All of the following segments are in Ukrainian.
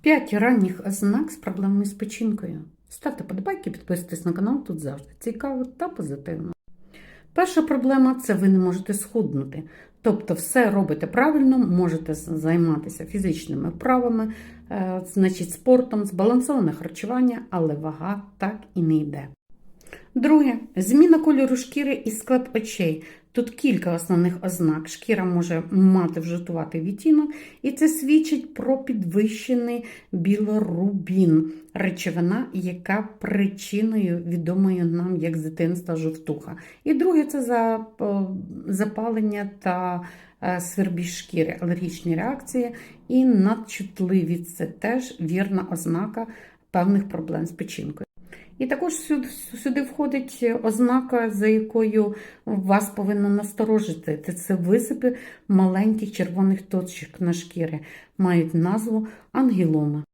П'ять ранніх ознак з проблемами з печінкою. Ставте подобайки, підписуйтесь на канал, тут завжди цікаво та позитивно. Перша проблема це ви не можете схуднути. Тобто, все робите правильно, можете займатися фізичними вправами, е, значить, спортом, збалансоване харчування, але вага так і не йде. Друге, зміна кольору шкіри і склад очей. Тут кілька основних ознак. Шкіра може мати вжитувати відтінок, і це свідчить про підвищений білорубін, речовина, яка причиною відомою нам як з дитинства жовтуха. І друге це запалення та е, свербіж шкіри, алергічні реакції і надчутливість це теж вірна ознака певних проблем з печінкою. І також сюди, входить ознака, за якою вас повинно насторожити. Це висипи маленьких червоних точок на шкірі, мають назву ангілома.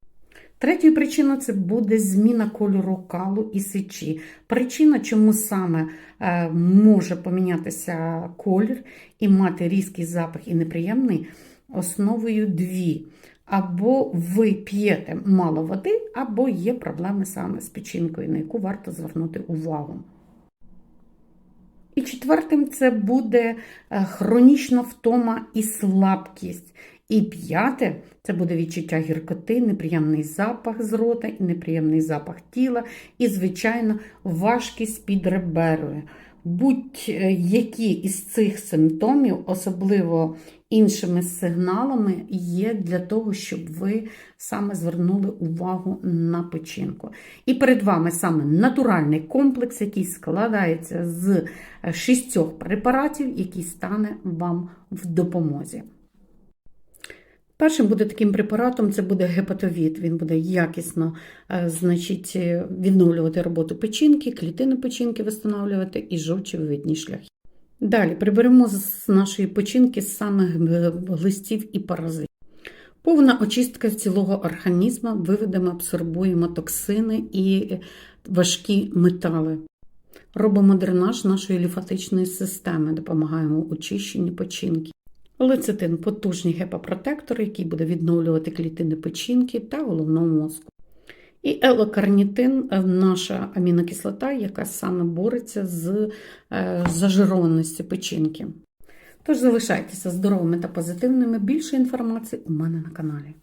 Третьою причиною це буде зміна кольору калу і сечі. Причина, чому саме е, може помінятися колір і мати різкий запах і неприємний, основою дві. Або ви п'єте мало води, або є проблеми саме з печінкою, на яку варто звернути увагу. І четвертим це буде е, хронічна втома і слабкість. І п'яте це буде відчуття гіркоти, неприємний запах з рота, і неприємний запах тіла, і, звичайно, важкість під реберою. Будь-які із цих симптомів, особливо іншими сигналами, є для того, щоб ви саме звернули увагу на печінку. І перед вами саме натуральний комплекс, який складається з шістьох препаратів, який стане вам в допомозі. Першим буде таким препаратом це буде гепатовід. Він буде якісно е, значить, е, відновлювати роботу печінки, клітини печінки встановлювати і жовчовидні шляхи. Далі приберемо з нашої печінки саме глистів і паразитів. Повна очистка цілого організму, виведемо, абсорбуємо токсини і важкі метали. Робимо дренаж нашої лімфатичної системи, допомагаємо очищенні печінки. Лецитин потужний гепапротектор, який буде відновлювати клітини печінки та головного мозку. І елокарнітин наша амінокислота, яка саме бореться з е, зажированістю печінки. Тож залишайтеся здоровими та позитивними. Більше інформації у мене на каналі.